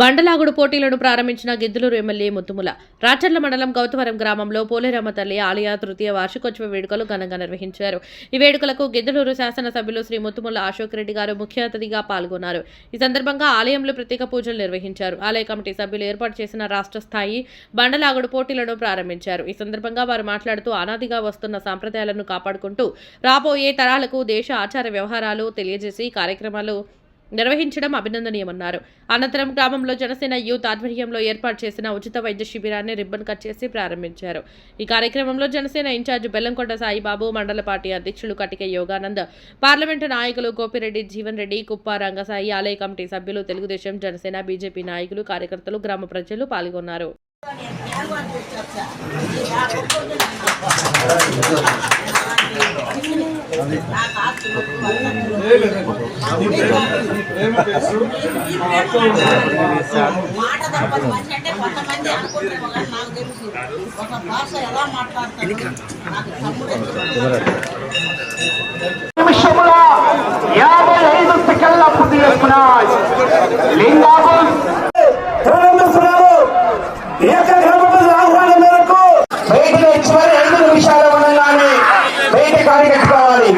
బండలాగుడు పోటీలను ప్రారంభించిన గిద్దలూరు ఎమ్మెల్యే ముత్తుముల. రాచర్ల మండలం గౌతవరం గ్రామంలో పోలేరమ్మ తల్లి ఆలయ తృతీయ వార్షికోత్సవ వేడుకలు ఘనంగా నిర్వహించారు. ఈ వేడుకలకు గిద్దలూరు శాసనసభ్యులు శ్రీ ముత్తుముల అశోక్ రెడ్డి గారు ముఖ్య అతిథిగా పాల్గొన్నారు. ఈ సందర్భంగా ఆలయంలో ప్రత్యేక పూజలు నిర్వహించారు. ఆలయ కమిటీ సభ్యులు ఏర్పాటు చేసిన రాష్ట్ర స్థాయి బండలాగుడు పోటీలను ప్రారంభించారు. ఈ సందర్భంగా వారు మాట్లాడుతూ అనాదిగా వస్తున్న సాంప్రదాయాలను కాపాడుకుంటూ రాబోయే తరాలకు దేశ ఆచార వ్యవహారాలు తెలియజేసి కార్యక్రమాలు నిర్వహించడం అభినందనీయమన్నారు. అనంతరం గ్రామంలో జనసేన యూత్ ఆధ్వర్యంలో ఏర్పాటు చేసిన ఉచిత వైద్య శిబిరాన్ని రిబ్బన్ కట్ చేసి ప్రారంభించారు. ఈ కార్యక్రమంలో జనసేన ఇన్ఛార్జ్ బెల్లంకొండ సాయిబాబు మండల పార్టీ అధ్యక్షులు కటిక యోగానంద్ పార్లమెంటు నాయకులు గోపిరెడ్డి జీవన్ రెడ్డి కుప్ప రంగసాయి ఆలయ కమిటీ సభ్యులు తెలుగుదేశం జనసేన బీజేపీ నాయకులు కార్యకర్తలు గ్రామ ప్రజలు పాల్గొన్నారు. మాట తప్పదు మనిషి అంటే కొంతమంది అనుకుంటారు కానీ యాభై ఐదు సెకండ్ల పూర్తి చేసుకున్నాయి లింగాబుల్ ఏకగ్రహ ఆహ్వానం మేరకు బయటలో ఇచ్చిన ఐదు నిమిషాలు 光が加わり。